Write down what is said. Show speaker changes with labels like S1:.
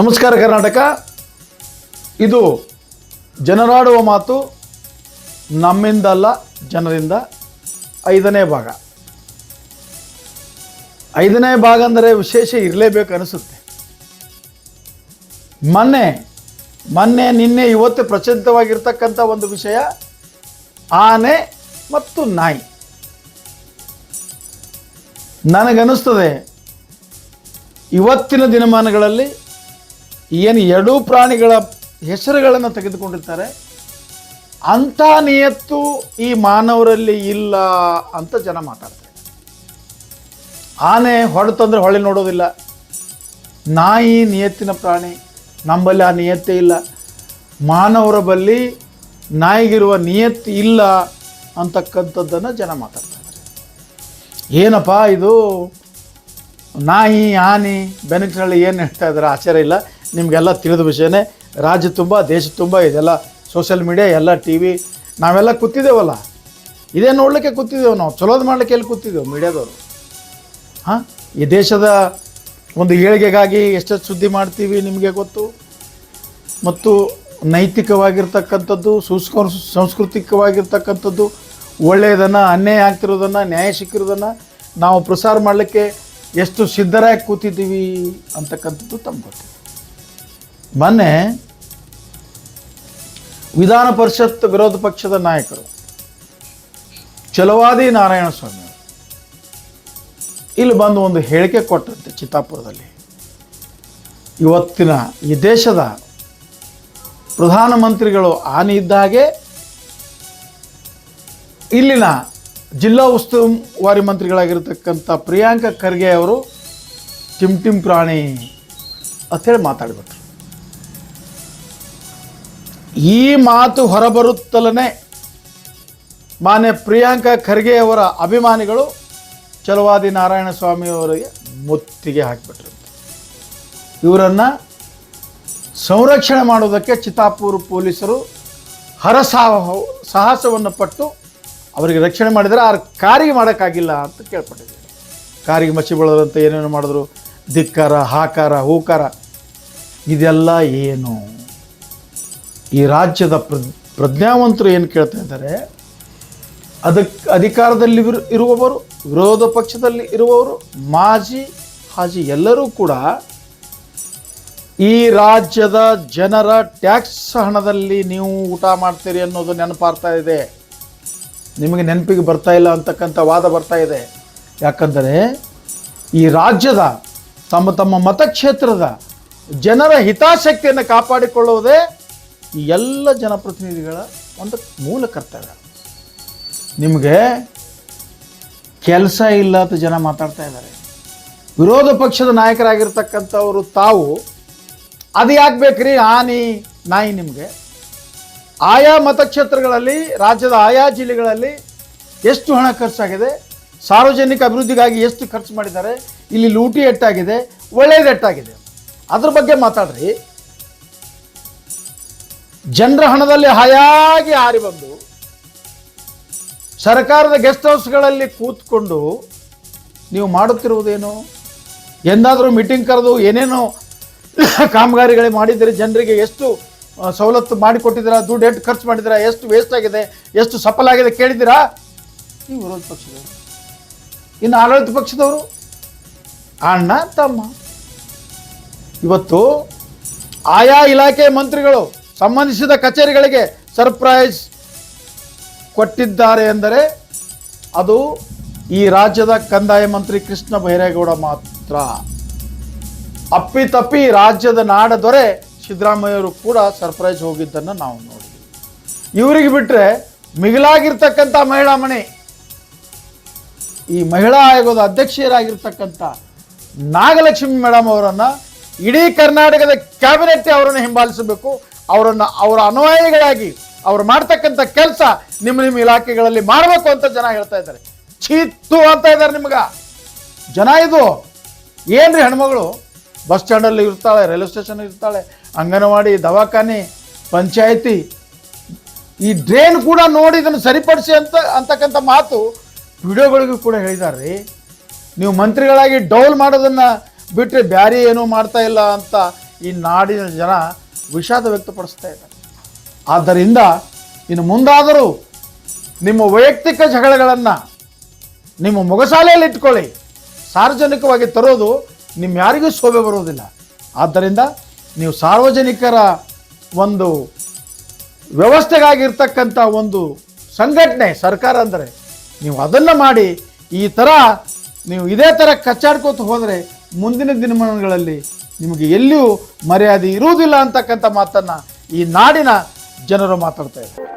S1: ನಮಸ್ಕಾರ ಕರ್ನಾಟಕ. ಇದು ಜನರಾಡುವ ಮಾತು ನಮ್ಮಿಂದಲ್ಲ ಜನರಿಂದ ಐದನೇ ಭಾಗ. ಐದನೇ ಭಾಗ ಅಂದರೆ ವಿಶೇಷ ಇರಲೇಬೇಕು ಅನಿಸುತ್ತೆ. ಮೊನ್ನೆ ಮೊನ್ನೆ, ನಿನ್ನೆ, ಇವತ್ತು ಪ್ರಚಲಿತವಾಗಿರ್ತಕ್ಕಂಥ ಒಂದು ವಿಷಯ, ಆನೆ ಮತ್ತು ನಾಯಿ. ನನಗನ್ನಿಸ್ತದೆ ಇವತ್ತಿನ ದಿನಮಾನಗಳಲ್ಲಿ ಏನು ಎರಡೂ ಪ್ರಾಣಿಗಳ ಹೆಸರುಗಳನ್ನು ತೆಗೆದುಕೊಂಡಿರ್ತಾರೆ. ಅಂಥ ನಿಯತ್ತು ಈ ಮಾನವರಲ್ಲಿ ಇಲ್ಲ ಅಂತ ಜನ ಮಾತಾಡ್ತಾರೆ. ಆನೆ ಹೊಡೆತಂದ್ರೆ ಹೊಳೆ ನೋಡೋದಿಲ್ಲ. ನಾಯಿ ನಿಯತ್ತಿನ ಪ್ರಾಣಿ, ನಮ್ಮಲ್ಲಿ ಆ ನಿಯತ್ತೇ ಇಲ್ಲ. ಮಾನವರ ಬಲ್ಲಿ ನಾಯಿಗಿರುವ ನಿಯತ್ತು ಇಲ್ಲ ಅಂತಕ್ಕಂಥದ್ದನ್ನು ಜನ ಮಾತಾಡ್ತಾರೆ. ಏನಪ್ಪ ಇದು? ನಾಯಿ, ಆನೆ ಬೆನಕಿನಲ್ಲಿ ಏನು ಹೇಳ್ತಾ ಇದ್ದಾರೆ? ಆಶ್ಚರ್ಯ ಇಲ್ಲ. ನಿಮಗೆಲ್ಲ ತಿಳಿದ ವಿಷಯನೇ. ರಾಜ್ಯ ತುಂಬ ದೇಶ ತುಂಬ ಇದೆಲ್ಲ ಸೋಷಿಯಲ್ ಮೀಡಿಯಾ ಎಲ್ಲ ಟಿ ವಿ ನಾವೆಲ್ಲ ಕೂತಿದ್ದೇವಲ್ಲ. ಇದೇ ನೋಡಲಿಕ್ಕೆ ಕೂತಿದ್ದೇವೆ ನಾವು. ಚಲೋದು ಮಾಡಲಿಕ್ಕೆ ಎಲ್ಲಿ ಕೂತಿದ್ದೇವೆ? ಮೀಡಿಯಾದವರು. ಹಾಂ? ಈ ದೇಶದ ಒಂದು ಏಳಿಗೆಗಾಗಿ ಎಷ್ಟೆಷ್ಟು ಸುದ್ದಿ ಮಾಡ್ತೀವಿ ನಿಮಗೆ ಗೊತ್ತು? ಮತ್ತು ನೈತಿಕವಾಗಿರ್ತಕ್ಕಂಥದ್ದು ಸುಸ್ಕ ಸಾಂಸ್ಕೃತಿಕವಾಗಿರ್ತಕ್ಕಂಥದ್ದು ಒಳ್ಳೆಯದನ್ನು ಅನ್ಯಾಯ ಆಗ್ತಿರೋದನ್ನು ನ್ಯಾಯ ಸಿಕ್ಕಿರೋದನ್ನು ನಾವು ಪ್ರಸಾರ ಮಾಡಲಿಕ್ಕೆ ಎಷ್ಟು ಸಿದ್ಧರಾಗಿ ಕೂತಿದ್ದೀವಿ ಅಂತಕ್ಕಂಥದ್ದು ತಮ್ಮ ಗೊತ್ತಿದೆ ಮೊನ್ನೆ ವಿಧಾನ ಪರಿಷತ್ ವಿರೋಧ ಪಕ್ಷದ ನಾಯಕರು ಚಲವಾದಿ ನಾರಾಯಣ ಸ್ವಾಮಿ ಇಲ್ಲಿ ಬಂದು ಒಂದು ಹೇಳಿಕೆ ಕೊಟ್ಟಂತೆ ಚಿತ್ತಾಪುರದಲ್ಲಿ. ಇವತ್ತಿನ ಈ ದೇಶದ ಪ್ರಧಾನಮಂತ್ರಿಗಳು ಆನೆ ಇದ್ದಾಗೆ ಇಲ್ಲಿನ ಜಿಲ್ಲಾ ಉಸ್ತುವಾರಿ ಮಂತ್ರಿಗಳಾಗಿರ್ತಕ್ಕಂಥ ಪ್ರಿಯಾಂಕ ಖರ್ಗೆ ಅವರು, ಟಿಮ್ ಟಿಮ್ ಪ್ರಾಣಿ ಅಂಥೇಳಿ ಮಾತಾಡಿಬಿಟ್ರು. ಈ ಮಾತು ಹೊರಬರುತ್ತಲೇ ಮಾನ್ಯ ಪ್ರಿಯಾಂಕಾ ಖರ್ಗೆ ಅವರ ಅಭಿಮಾನಿಗಳು ಚಲವಾದಿ ನಾರಾಯಣ ಸ್ವಾಮಿಯವರಿಗೆ ಮುತ್ತಿಗೆ ಹಾಕಿಬಿಟ್ರು. ಇವರನ್ನು ಸಂರಕ್ಷಣೆ ಮಾಡೋದಕ್ಕೆ ಚಿತ್ತಾಪುರ ಪೊಲೀಸರು ಹರಸಾಹ ಸಾಹಸವನ್ನು ಪಟ್ಟು ಅವರಿಗೆ ರಕ್ಷಣೆ ಮಾಡಿದರೆ ಅವ್ರ ಕಾರಿಗೆ ಮಾಡೋಕ್ಕಾಗಿಲ್ಲ ಅಂತ ಕೇಳ್ಪಟ್ಟಿದ್ದಾರೆ. ಕಾರಿಗೆ ಮಚ್ಚಿ ಬೆಳೆದ್ರಂತ ಏನೇನು ಮಾಡಿದ್ರು? ಧಿಕ್ಕಾರ, ಹಾಕಾರ, ಹೂಕಾರ, ಇದೆಲ್ಲ ಏನು? ಈ ರಾಜ್ಯದ ಪ್ರ, ಪ್ರಜ್ಞಾವಂತರು ಏನು ಕೇಳ್ತಾ ಇದ್ದಾರೆ ಅದಕ್ಕೆ ಅಧಿಕಾರದಲ್ಲಿ ಇರುವವರು, ವಿರೋಧ ಪಕ್ಷದಲ್ಲಿ ಇರುವವರು, ಮಾಜಿ ಹಾಜಿ ಎಲ್ಲರೂ ಕೂಡ ಈ ರಾಜ್ಯದ ಜನರ ಟ್ಯಾಕ್ಸ್ ಹಣದಲ್ಲಿ ನೀವು ಊಟ ಮಾಡ್ತೀರಿ ಅನ್ನೋದು ನೆನಪಾರ್ತಾ ಇದೆ. ನಿಮಗೆ ನೆನಪಿಗೆ ಬರ್ತಾ ಇಲ್ಲ ಅಂತಕ್ಕಂಥ ವಾದ ಬರ್ತಾ ಇದೆ. ಯಾಕಂದರೆ ಈ ರಾಜ್ಯದ ತಮ್ಮ ತಮ್ಮ ಮತಕ್ಷೇತ್ರದ ಜನರ ಹಿತಾಸಕ್ತಿಯನ್ನು ಕಾಪಾಡಿಕೊಳ್ಳುವುದೇ ಈ ಎಲ್ಲ ಜನಪ್ರತಿನಿಧಿಗಳ ಒಂದು ಮೂಲ ಕರ್ತವ್ಯ. ನಿಮಗೆ ಕೆಲಸ ಇಲ್ಲ ಅಂತ ಜನ ಮಾತಾಡ್ತಾ ಇದ್ದಾರೆ. ವಿರೋಧ ಪಕ್ಷದ ನಾಯಕರಾಗಿರ್ತಕ್ಕಂಥವರು ತಾವು, ಅದು ಯಾಕೆ ಬೇಕ್ರಿ? ಆನಿ ನಾಯಿ ನಿಮಗೆ. ಆಯಾ ಮತಕ್ಷೇತ್ರಗಳಲ್ಲಿ, ರಾಜ್ಯದ ಆಯಾ ಜಿಲ್ಲೆಗಳಲ್ಲಿ ಎಷ್ಟು ಹಣ ಖರ್ಚಾಗಿದೆ, ಸಾರ್ವಜನಿಕ ಅಭಿವೃದ್ಧಿಗಾಗಿ ಎಷ್ಟು ಖರ್ಚು ಮಾಡಿದ್ದಾರೆ, ಇಲ್ಲಿ ಲೂಟಿ ಎಟ್ಟಾಗಿದೆ ಒಳ್ಳೆಯದು ಎಟ್ಟಾಗಿದೆ ಅದ್ರ ಬಗ್ಗೆ ಮಾತಾಡ್ರಿ. ಜನರ ಹಣದಲ್ಲಿ ಹಾಯಾಗಿ ಹಾರಿ ಬಂದು ಸರ್ಕಾರದ ಗೆಸ್ಟ್ ಹೌಸ್ಗಳಲ್ಲಿ ಕೂತ್ಕೊಂಡು ನೀವು ಮಾಡುತ್ತಿರುವುದೇನು? ಎಂದಾದರೂ ಮೀಟಿಂಗ್ ಕರೆದು ಏನೇನೋ ಕಾಮಗಾರಿಗಳು ಮಾಡಿದರೆ ಜನರಿಗೆ ಎಷ್ಟು ಸವಲತ್ತು ಮಾಡಿಕೊಟ್ಟಿದ್ದೀರಾ, ದುಡ್ಡು ಎಷ್ಟು ಖರ್ಚು ಮಾಡಿದ್ದೀರಾ, ಎಷ್ಟು ವೇಸ್ಟ್ ಆಗಿದೆ, ಎಷ್ಟು ಸಫಲ ಆಗಿದೆ ಕೇಳಿದ್ದೀರಾ? ನೀವು ವಿರೋಧ ಪಕ್ಷದವರು. ಇನ್ನು ಆಡಳಿತ ಪಕ್ಷದವರು, ಅಣ್ಣ, ತಮ್ಮ. ಇವತ್ತು ಆಯಾ ಇಲಾಖೆ ಮಂತ್ರಿಗಳು ಸಂಬಂಧಿಸಿದ ಕಚೇರಿಗಳಿಗೆ ಸರ್ಪ್ರೈಸ್ ಕೊಟ್ಟಿದ್ದಾರೆ ಎಂದರೆ ಅದು ಈ ರಾಜ್ಯದ ಕಂದಾಯ ಮಂತ್ರಿ ಕೃಷ್ಣ ಬೈರೇಗೌಡ ಮಾತ್ರ. ಅಪ್ಪಿತಪ್ಪಿ ರಾಜ್ಯದ ನಾಡ ದೊರೆ ಸಿದ್ದರಾಮಯ್ಯವರು ಕೂಡ ಸರ್ಪ್ರೈಸ್ ಹೋಗಿದ್ದನ್ನು ನಾವು ನೋಡಿದ್ವಿ ಇವರಿಗೆ ಬಿಟ್ಟರೆ ಮಿಗಿಲಾಗಿರ್ತಕ್ಕಂಥ ಮಹಿಳಾ ಮಣಿ ಈ ಮಹಿಳಾ ಆಯೋಗದ ಅಧ್ಯಕ್ಷರಾಗಿರ್ತಕ್ಕಂಥ ನಾಗಲಕ್ಷ್ಮಿ ಮೇಡಮ್ ಅವರನ್ನು ಇಡೀ ಕರ್ನಾಟಕದ ಕ್ಯಾಬಿನೆಟ್ ಅವರನ್ನು ಹಿಂಬಾಲಿಸಬೇಕು. ಅವರನ್ನು ಅವರ ಅನುಯಾಯಿಗಳಾಗಿ ಅವ್ರು ಮಾಡ್ತಕ್ಕಂಥ ಕೆಲಸ ನಿಮ್ಮ ನಿಮ್ಮ ಇಲಾಖೆಗಳಲ್ಲಿ ಮಾಡಬೇಕು ಅಂತ ಜನ ಹೇಳ್ತಾ ಇದ್ದಾರೆ. ಚೀತ್ತು ಅಂತ ಇದ್ದಾರೆ ನಿಮ್ಗೆ. ಜನ ಇದು ಏನ್ರಿ ಹೆಣ್ಮಗಳು? ಬಸ್ ಸ್ಟ್ಯಾಂಡಲ್ಲಿ ಇರ್ತಾಳೆ, ರೈಲ್ವೆ ಸ್ಟೇಷನ್ ಇರ್ತಾಳೆ, ಅಂಗನವಾಡಿ, ದವಾಖಾನೆ, ಪಂಚಾಯಿತಿ. ಈ ಡ್ರೈನ್ ಕೂಡ ನೋಡಿ ಇದನ್ನು ಸರಿಪಡಿಸಿ ಅಂತ ಅಂತಕ್ಕಂಥ ಮಾತು ವಿಡಿಯೋಗಳಿಗೂ ಕೂಡ ಹೇಳಿದ್ದಾರೆ ನೀವು ಮಂತ್ರಿಗಳಾಗಿ ಡೌಲ್ ಮಾಡೋದನ್ನು ಬಿಟ್ಟರೆ ಬ್ಯಾರಿ ಏನೂ ಮಾಡ್ತಾ ಇಲ್ಲ ಅಂತ ಈ ನಾಡಿನ ಜನ ವಿಷಾದ ವ್ಯಕ್ತಪಡಿಸ್ತಾ ಇದ್ದಾರೆ. ಆದ್ದರಿಂದ ಇನ್ನು ಮುಂದಾದರೂ ನಿಮ್ಮ ವೈಯಕ್ತಿಕ ಜಗಳಗಳನ್ನು ನಿಮ್ಮ ಮೊಗಸಾಲೆಯಲ್ಲಿ ಇಟ್ಕೊಳ್ಳಿ. ಸಾರ್ವಜನಿಕವಾಗಿ ತರೋದು ನಿಮ್ಮ ಯಾರಿಗೂ ಶೋಭೆ ಬರುವುದಿಲ್ಲ. ಆದ್ದರಿಂದ ನೀವು ಸಾರ್ವಜನಿಕರ ಒಂದು ವ್ಯವಸ್ಥೆಗಾಗಿರ್ತಕ್ಕಂಥ ಒಂದು ಸಂಘಟನೆ, ಸರ್ಕಾರ ಅಂದರೆ ನೀವು ಅದನ್ನು ಮಾಡಿ, ಈ ಥರ ನೀವು ಇದೇ ಥರ ಕಚ್ಚಾಡ್ಕೋತ ಹೋದರೆ ಮುಂದಿನ ದಿನಮಾನಗಳಲ್ಲಿ ನಿಮಗೆ ಎಲ್ಲಿಯೂ ಮರ್ಯಾದೆ ಇರುವುದಿಲ್ಲ ಅಂತಕ್ಕಂಥ ಮಾತನ್ನು ಈ ನಾಡಿನ ಜನರು ಮಾತಾಡ್ತಾ ಇದ್ದಾರೆ.